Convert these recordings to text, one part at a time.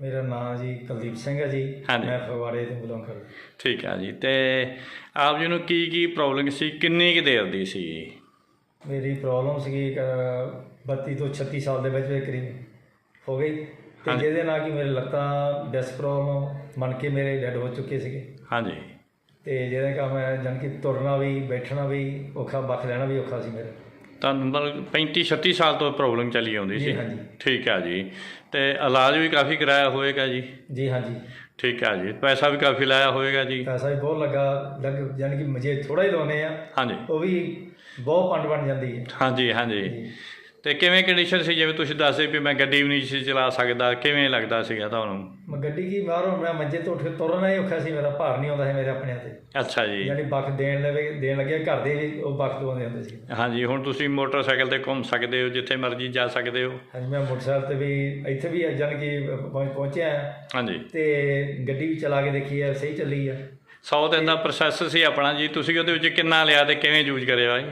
ਮੇਰਾ ਨਾਮ ਜੀ ਕੁਲਦੀਪ ਸਿੰਘ ਹੈ ਜੀ। ਹਾਂਜੀ। ਮੈਂ ਫਗਵਾੜੇ ਤੋਂ ਬਿਲੋਂਗ ਕਰਦਾ ਠੀਕ ਹੈ ਜੀ ਤੇ ਆਪ ਜੀ ਨੂੰ ਕੀ ਕੀ ਪ੍ਰੋਬਲਮ ਸੀ ਕਿੰਨੀ ਕੁ ਦੇਰ ਦੀ ਸੀ? ਮੇਰੀ ਪ੍ਰੋਬਲਮ ਸੀਗੀ ਇੱਕ, 32 ਤੋਂ 36 ਸਾਲ ਦੇ ਵਿੱਚ ਵਿੱਚ ਕਰੀਬ ਹੋ ਗਈ। ਤੇ। ਜਿਹਦੇ ਨਾਲ ਕਿ ਮੇਰੇ ਲੱਤਾਂ ਡਿਸਕ ਪ੍ਰੋਬਲਮ ਮੰਨ ਕੇ ਮੇਰੇ ਡੈਡ ਹੋ ਚੁੱਕੇ ਸੀਗੇ। ਹਾਂਜੀ। ਤੇ ਜਿਹਦੇ ਕਾ ਮੈਂ ਜਾਣੀ ਕਿ ਤੁਰਨਾ ਵੀ ਬੈਠਣਾ ਵੀ ਔਖਾ ਬੱਖ ਲੈਣਾ ਵੀ ਔਖਾ ਸੀ ਮੇਰੇ। ਤੁਹਾਨੂੰ ਮਤਲਬ 35 36 ਸਾਲ ਤੋਂ ਪ੍ਰੋਬਲਮ ਚੱਲੀ ਆਉਂਦੀ ਜੀ, ਸੀ ਹਾਂਜੀ। ਠੀਕ ਹੈ ਜੀ। ਤੇ ਇਲਾਜ ਵੀ ਕਾਫੀ ਕਰਾਇਆ ਹੋਵੇਗਾ ਜੀ। ਜੀ ਹਾਂਜੀ। ਠੀਕ ਹੈ ਜੀ। ਪੈਸਾ ਵੀ ਕਾਫੀ ਲਾਇਆ ਹੋਵੇਗਾ ਜੀ। ਪੈਸਾ ਵੀ ਬਹੁਤ ਲੱਗਾ ਲੱਗ ਜਾਣੀ ਕਿ ਮੁਝੇ ਥੋੜਾ ਹੀ ਲਾਉਨੇ ਆ। ਹਾਂਜੀ। ਉਹ ਵੀ ਬਹੁਤ ਪੰਡ ਬਣ ਜਾਂਦੀ ਹੈ। ਹਾਂਜੀ ਹਾਂਜੀ। ਜੀ। ਤੇ ਕਿਵੇਂ ਕੰਡੀਸ਼ਨ ਸੀ? ਜਿਵੇਂ ਤੁਸੀਂ ਦੱਸਦੇ ਵੀ ਮੈਂ ਗੱਡੀ ਵੀ ਨਹੀਂ ਸੀ ਚਲਾ ਸਕਦਾ ਕਿਵੇਂ ਲੱਗਦਾ ਸੀਗਾ ਤੁਹਾਨੂੰ? ਮੈਂ ਗੱਡੀ ਕੀ ਬਾਹਰੋਂ ਮੈਂ ਮੰਜੇ ਤੋਂ ਉੱਠ ਕੇ ਤੁਰਨਾ ਹੀ ਔਖਾ ਸੀ ਮੇਰਾ ਭਾਰ ਨਹੀਂ ਆਉਂਦਾ ਸੀ ਮੇਰੇ ਆਪਣੇ ਤੇ। ਅੱਛਾ ਜੀ। ਯਾਨੀ ਬੱਖ ਦੇਣ ਲਵੇ ਦੇਣ ਲੱਗੇ ਘਰ ਦੇ ਵੀ ਉਹ ਬੱਖ ਦਵਾਉਂਦੇ ਹੁੰਦੇ ਸੀ। ਹਾਂਜੀ ਹੁਣ ਤੁਸੀਂ ਮੋਟਰਸਾਈਕਲ ਤੇ ਘੁੰਮ ਸਕਦੇ ਹੋ ਜਿੱਥੇ ਮਰਜ਼ੀ ਜਾ ਸਕਦੇ ਹੋ। ਹਾਂਜੀ ਮੈਂ ਮੋਟਰਸਾਈਕਲ ਤੇ ਵੀ ਇੱਥੇ ਵੀ ਜਾਣੀ ਕਿ ਪਹੁੰਚ ਪਹੁੰਚਿਆ ਹਾਂ। ਹਾਂਜੀ। ਤੇ ਗੱਡੀ ਵੀ ਚਲਾ ਕੇ ਦੇਖੀ ਹੈ ਸਹੀ ਚੱਲੀ ਹੈ। 100 ਦਿਨ ਦਾ ਪ੍ਰੋਸੈਸ ਸੀ ਆਪਣਾ ਜੀ। ਤੁਸੀਂ ਉਹਦੇ ਵਿੱਚ ਕਿੰਨਾ ਲਿਆ ਤੇ ਕਿਵੇਂ ਯੂਜ਼ ਕਰਿਆ ਜੀ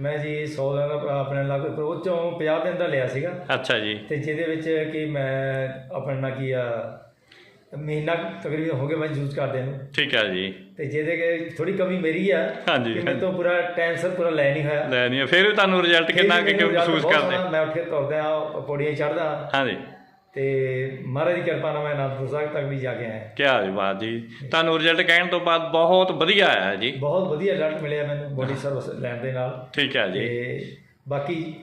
ਮੈਂ ਜੀ 100 ਦਿਨ ਦਾ ਆਪਣੇ ਲੱਗ ਉਹ ਚੋਂ 50 ਦਿਨ ਦਾ ਲਿਆ ਸੀਗਾ। ਅੱਛਾ ਜੀ। ਤੇ ਜਿਹਦੇ ਵਿੱਚ ਕਿ ਮੈਂ ਆਪਣਾ ਕੀ ਆ ਮਹੀਨਾ ਤਕਰੀਬਨ ਹੋ ਗਿਆ ਮੈਂ ਯੂਜ਼ ਕਰਦੇ ਨੂੰ। ਠੀਕ ਹੈ ਜੀ। ਤੇ ਜਿਹਦੇ ਕਿ ਥੋੜੀ ਕਮੀ ਮੇਰੀ ਆ ਹਾਂਜੀ, ਕਿ ਤੋਂ ਪੂਰਾ ਟਾਈਮ ਸਰ ਪੂਰਾ ਲੈ ਨਹੀਂ ਹੋਇਆ। ਲੈ ਨਹੀਂ ਫਿਰ ਵੀ ਤੁਹਾਨੂੰ ਰਿਜ਼ਲਟ ਕਿੰਨਾ ਕਿ ਮੈਨੂੰ ਮਹਿਸੂਸ ਕਰਦੇ? ਮੈਂ ਉੱਠ ਕੇ ਤੁਰਦਾ ਆ ਪੌੜੀਆਂ ਚੜਦਾ ਹਾਂਜੀ। ਤੇ ਮਹਾਰਾਜ ਦੀ ਕਿਰਪਾ ਨਾਲ ਮੈਂ ਅਨੰਦਪੁਰ ਸਾਹਿਬ ਤੱਕ ਵੀ ਜਾ ਕੇ ਆਇਆ। ਕੀ ਜੀ ਬਾਤ ਜੀ। ਤੁਹਾਨੂੰ ਰਿਜ਼ਲਟ ਕਹਿਣ ਤੋਂ ਬਾਅਦ ਬਹੁਤ ਵਧੀਆ ਆਇਆ ਜੀ। ਬਹੁਤ ਵਧੀਆ ਰਿਜ਼ਲਟ ਮਿਲਿਆ ਮੈਨੂੰ ਬੋਡੀ ਸਰਵਿਸ ਲੈਣ ਦੇ ਨਾਲ। ਠੀਕ ਹੈ ਜੀ। ਤੇ ਬਾਕੀ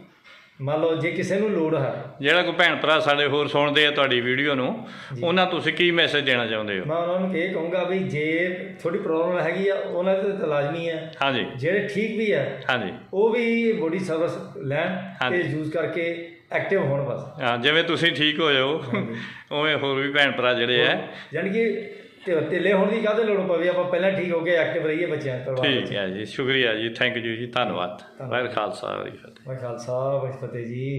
ਮੰਨ ਲਓ ਜੇ ਕਿਸੇ ਨੂੰ ਲੋੜ ਹੈ। ਜਿਹੜਾ ਕੋਈ ਭੈਣ ਭਰਾ ਸਾਡੇ ਹੋਰ ਸੁਣਦੇ ਆ ਤੁਹਾਡੀ ਵੀਡੀਓ ਨੂੰ ਉਹਨਾਂ ਤੁਸੀਂ ਕੀ ਮੈਸੇਜ ਦੇਣਾ ਚਾਹੁੰਦੇ ਹੋ? ਮੈਂ ਉਹਨਾਂ ਨੂੰ ਇਹ ਕਹੂੰਗਾ ਵੀ ਜੇ ਥੋੜੀ ਪ੍ਰੋਬਲਮ ਹੈਗੀ ਆ ਉਹਨਾਂ ਤੇ ਤਾਂ ਲਾਜ਼ਮੀ ਹੈ ਹਾਂਜੀ। ਜਿਹੜੇ ਠੀਕ ਵੀ ਆ ਹਾਂਜੀ। ਉਹ ਵੀ ਬੋਡੀ ਸਰਵਿਸ ਲੈਣ ਤੇ। ਯੂਜ਼ ਕਰਕੇ ਐਕਟਿਵ ਹੋਣ ਬਸ। ਹਾਂ, ਜਿਵੇਂ ਤੁਸੀਂ ਠੀਕ ਹੋ ਜਾਓ ਉਵੇਂ ਹੋਰ ਵੀ ਭੈਣ ਭਰਾ ਜਿਹੜੇ ਆ। ਯਾਨੀ ਢਿ- ਢਿੱਲੇ ਹੋਣ ਦੀ ਕਾਹਦੇ ਲੋੜ ਪਵੇ? ਆਪਾਂ ਪਹਿਲਾਂ ਠੀਕ ਹੋ ਕੇ ਐਕਟਿਵ ਰਹੀਏ ਬੱਚਿਆਂ ਵਿੱਚ ਠੀਕ ਹੈ ਜੀ ਸ਼ੁਕਰੀਆ ਜੀ ਥੈਂਕ ਯੂ ਜੀ ਧੰਨਵਾਦ। ਵਾਹਿਗੁਰੂ ਖਾਲਸਾ ਵਾਹਿਗੁਰੂ ਫਤਿਹ। ਮੈਂ ਖਾਲਸਾ ਵਾਹਿਗੁਰੂ ਜੀ।